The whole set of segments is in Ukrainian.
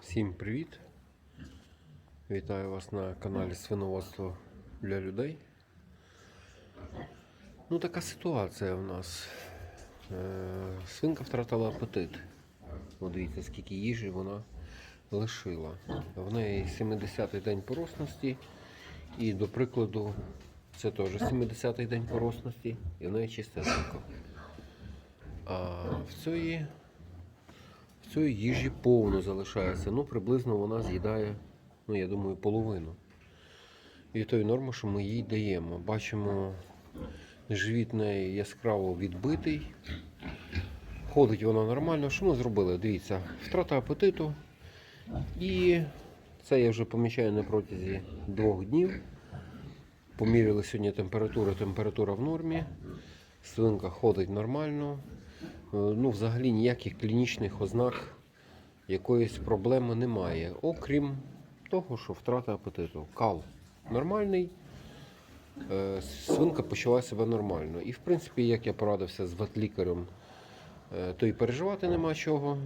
Всім привіт! Вітаю вас на каналі Свиноводство для людей. Ну, така ситуація у нас. Е, Свинка втратила апетит. От дивіться, скільки їжі вона лишила. В неї 70-й день поросності. І, до прикладу, це теж 70-й день поросності, і в неї чистесенько. А в цієї в цієї їжі повно залишається. Ну, приблизно вона з'їдає, ну, я думаю, половину. І тої норми, що ми їй даємо. Бачимо, живіт неї яскраво відбитий. Ходить вона нормально. Що ми зробили? Дивіться, втрата апетиту. І це я вже помічаю на протязі двох днів. Поміряли сьогодні температуру, температура в нормі. Свинка ходить нормально. Е, Ну, взагалі ніяких клінічних ознак якоїсь проблеми немає. Окрім того, що втрата апетиту. Кал нормальний. е, Свинка почала себе нормально. І в принципі, як я порадився з ветлікарем, е, то і переживати нема чого.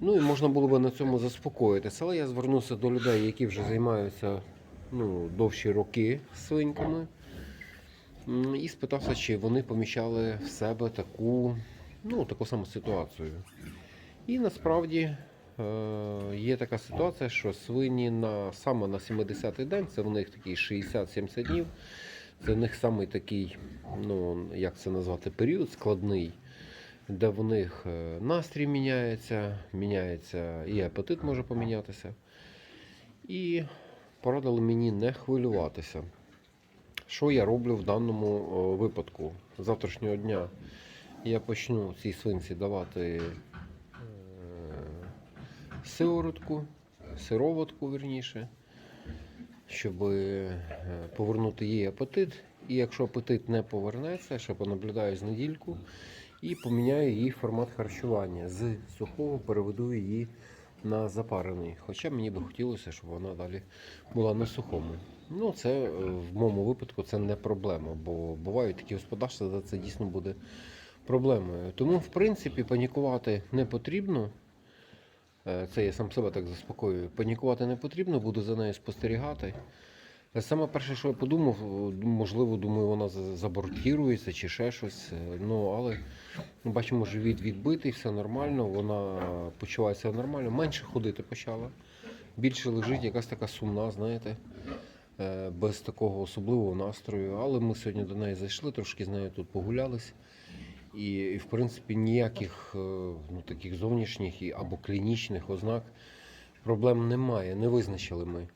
Ну і можна було би на цьому заспокоїтися. Але я звернувся до людей, які вже займаються ну, довші роки свиньками. І спитався, чи вони помічали в себе таку, ну, таку саму ситуацію. І насправді е, є така ситуація, що свині на, саме на 70-й день, це в них такий 60-70 днів, це в них самий такий, ну, як це назвати, період складний, де в них е, настрій міняється, міняється і апетит може помінятися. І порадили мені не хвилюватися. Що я роблю в даному випадку? З завтрашнього дня я почну цій свинці давати е, сиворотку, сироватку, верніше, щоб повернути їй апетит. І якщо апетит не повернеться, ще понаблюдаю з недільку і поміняю її формат харчування. З сухого переведу її на запарений. Хоча мені би хотілося, щоб вона далі була на сухому. Ну, це е, в моєму випадку це не проблема, бо бувають такі господарства, де це дійсно буде проблемою. Тому, в принципі, панікувати не потрібно. Е, Це я сам себе так заспокоюю. Панікувати не потрібно, буду за нею спостерігати. Е, Саме перше, що я подумав, можливо, думаю, вона забортірується чи ще щось. Е, Ну, але ми бачимо, живіт відбитий, все нормально, вона почувається нормально, менше ходити почала. Більше лежить якась така сумна, знаєте, е, без такого особливого настрою. Але ми сьогодні до неї зайшли, трошки з нею тут погулялись. І, і в принципі, ніяких ну, таких зовнішніх або клінічних ознак проблем немає, не визначили ми.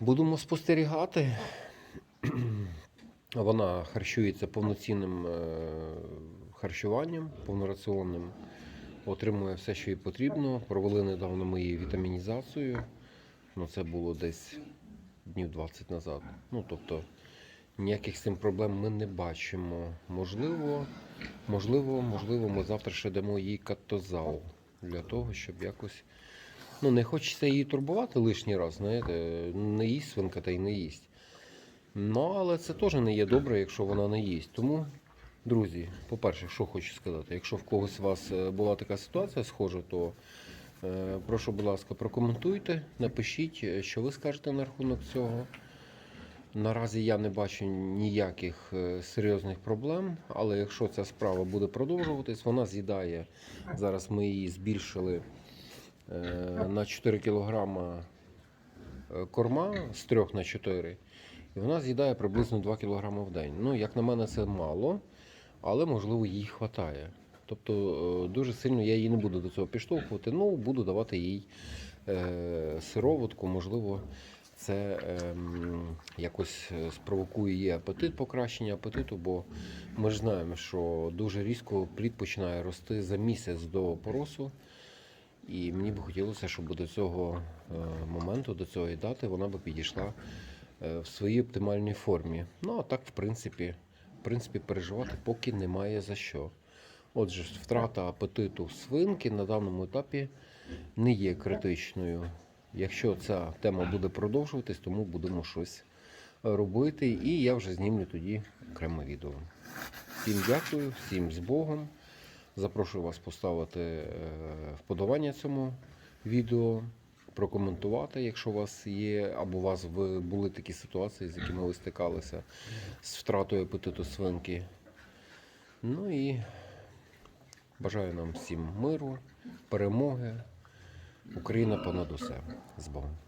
Будемо спостерігати. Вона харчується повноцінним е, харчуванням, повнораціонним, отримує все, що їй потрібно. Провели недавно ми її вітамінізацію. Ну, це було десь днів 20 назад. Ну, тобто ніяких з цим проблем ми не бачимо. Можливо, можливо, можливо, ми завтра ще дамо їй катозал для того, щоб якось. Ну, не хочеться її турбувати лишній раз, знаєте, не їсть свинка та й не їсть. Ну, але це теж не є добре, якщо вона не їсть. Тому, друзі, по-перше, що хочу сказати, якщо в когось у вас е, була така ситуація схожа, то е, прошу, будь ласка, прокоментуйте, напишіть, е, що ви скажете на рахунок цього. Наразі я не бачу ніяких е, серйозних проблем, але якщо ця справа буде продовжуватись, вона з'їдає. Зараз ми її збільшили на 4 кілограма е, корма з 3 на 4, і вона з'їдає приблизно 2 кілограми в день. Ну, як на мене, це мало, але можливо їй вистачає. Тобто е, дуже сильно я її не буду до цього підштовхувати, ну буду давати їй е, сироватку, можливо, це ем, якось е, спровокує її апетит, покращення апетиту, бо ми ж знаємо, що дуже різко плід починає рости за місяць до поросу. І мені би хотілося, щоб до цього е, моменту, до цієї дати, вона би підійшла е, в своїй оптимальній формі. Ну а так, в принципі, в принципі, переживати поки немає за що. Отже, втрата апетиту свинки на даному етапі не є критичною. Якщо ця тема буде продовжуватись, тому будемо щось робити. І я вже знімлю тоді окреме відео. Всім дякую, всім з Богом. Запрошую вас поставити е, вподобання цьому відео, прокоментувати, якщо у вас є, або у вас були такі ситуації, з якими ви стикалися з втратою апетиту свинки. Ну і бажаю нам всім миру, перемоги. Україна понад усе. З Богом.